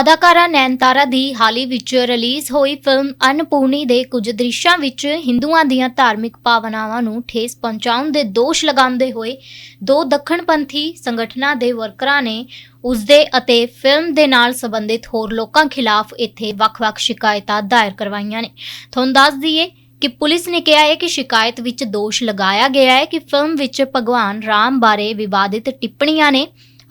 ਅਦਾਕਾਰਾ ਨੈਨਤਾਰਾ ਦੀ ਹਾਲ ਹੀ ਵਿੱਚ ਰਿਲੀਜ਼ ਹੋਈ ਫਿਲਮ ਅਨਪੂਰਨੀ ਦੇ ਕੁਝ ਦ੍ਰਿਸ਼ਾਂ ਵਿੱਚ ਹਿੰਦੂਆਂ ਦੀਆਂ ਧਾਰਮਿਕ ਭਾਵਨਾਵਾਂ ਨੂੰ ਠੇਸ ਪਹੁੰਚਾਉਣ ਦੇ ਦੋਸ਼ ਲਗਾਉਂਦੇ ਹੋਏ ਦੋ ਦੱਖਣਪੰਥੀ ਸੰਗਠਨਾਂ ਦੇ ਵਰਕਰਾਂ ਨੇ ਉਸਦੇ ਅਤੇ ਫਿਲਮ ਦੇ ਨਾਲ ਸੰਬੰਧਿਤ ਹੋਰ ਲੋਕਾਂ ਖਿਲਾਫ ਇੱਥੇ ਵੱਖ-ਵੱਖ ਸ਼ਿਕਾਇਤਾਂ ਦਾਇਰ ਕਰਵਾਈਆਂ ਨੇ। ਤੁਹਾਨੂੰ ਦੱਸ ਦਈਏ ਕਿ ਪੁਲਿਸ ਨੇ ਕਿਹਾ ਹੈ ਕਿ ਸ਼ਿਕਾਇਤ ਵਿੱਚ ਦੋਸ਼ ਲਗਾਇਆ ਗਿਆ ਹੈ ਕਿ ਫਿਲਮ ਵਿੱਚ ਭਗਵਾਨ ਰਾਮ ਬਾਰੇ ਵਿਵਾਦਿਤ ਟਿੱਪਣੀਆਂ ਨੇ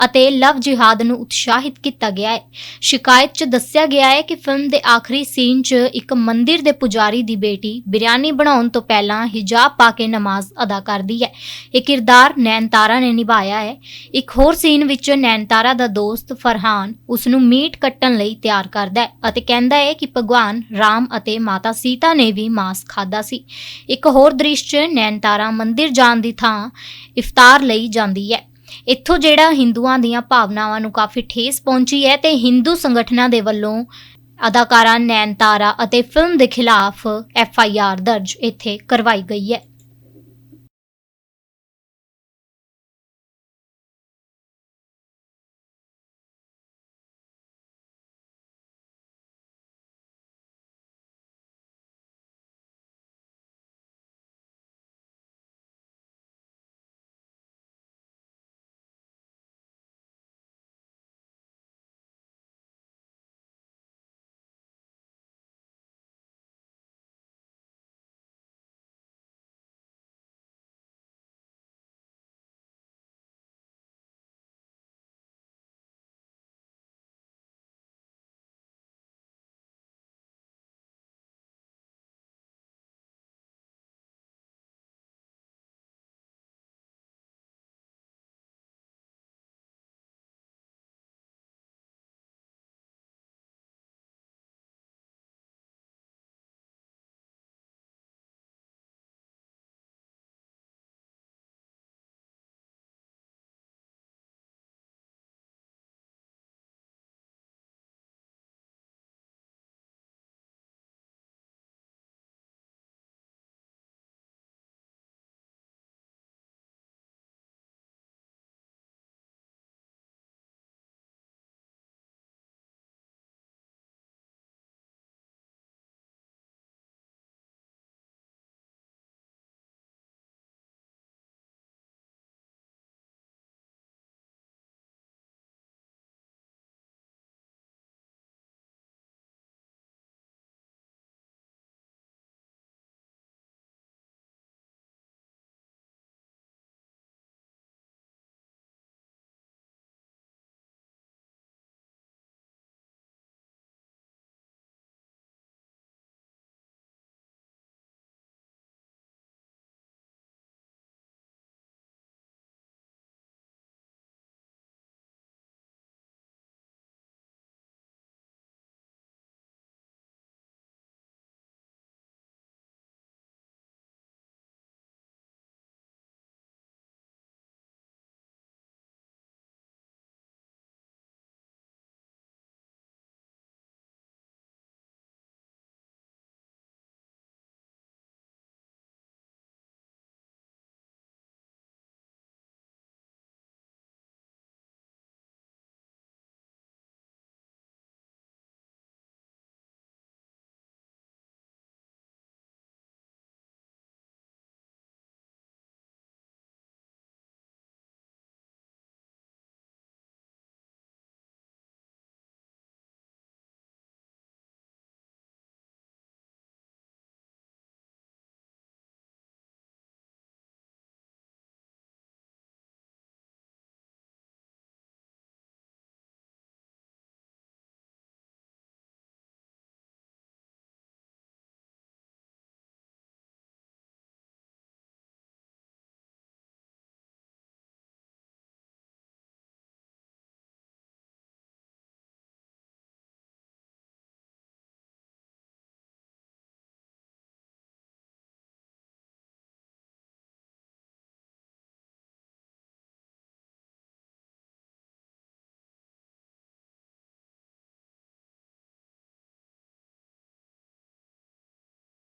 ਅਤੇ ਲਵ ਜਿਹਾਦ ਨੂੰ ਉਤਸ਼ਾਹਿਤ ਕੀਤਾ ਗਿਆ ਹੈ। ਸ਼ਿਕਾਇਤ 'ਚ ਦੱਸਿਆ ਗਿਆ ਹੈ ਕਿ ਫਿਲਮ ਦੇ ਆਖਰੀ ਸੀਨ 'ਚ ਇੱਕ ਮੰਦਿਰ ਦੇ ਪੁਜਾਰੀ ਦੀ ਬੇਟੀ ਬਿਰਿਆਨੀ ਬਣਾਉਣ ਤੋਂ ਪਹਿਲਾਂ ਹਿਜਾਬ ਪਾ ਕੇ ਨਮਾਜ਼ ਅਦਾ ਕਰਦੀ ਹੈ। ਇਹ ਕਿਰਦਾਰ ਨੈਨਤਾਰਾ ਨੇ ਨਿਭਾਇਆ ਹੈ। ਇੱਕ ਹੋਰ ਸੀਨ ਵਿੱਚ ਨੈਨਤਾਰਾ ਦਾ ਦੋਸਤ ਫਰਹਾਨ ਉਸ ਨੂੰ ਮੀਟ ਕੱਟਣ ਲਈ ਤਿਆਰ ਕਰਦਾ ਹੈ ਅਤੇ ਕਹਿੰਦਾ ਹੈ ਕਿ ਭਗਵਾਨ ਰਾਮ ਅਤੇ ਮਾਤਾ ਸੀਤਾ ਨੇ ਵੀ ਮਾਸ ਖਾਦਾ ਸੀ। ਇੱਕ ਹੋਰ ਦ੍ਰਿਸ਼ 'ਚ ਨੈਨਤਾਰਾ ਮੰਦਿਰ ਜਾਣ ਦੀ ਥਾਂ ਇਫਤਾਰ ਲਈ ਜਾਂਦੀ ਹੈ। ਇੱਥੋਂ ਜਿਹੜਾ ਹਿੰਦੂਆਂ ਦੀਆਂ ਭਾਵਨਾਵਾਂ ਨੂੰ ਕਾਫੀ ਠੇਸ ਪਹੁੰਚੀ ਹੈ ਤੇ ਹਿੰਦੂ ਸੰਗਠਨਾਂ ਦੇ ਵੱਲੋਂ ਅਦਾਕਾਰਾ ਨੈਨਤਾਰਾ ਅਤੇ ਫਿਲਮ ਦੇ ਖਿਲਾਫ ਐਫ ਆਈ ਆਰ ਦਰਜ ਇੱਥੇ ਕਰਵਾਈ ਗਈ ਹੈ।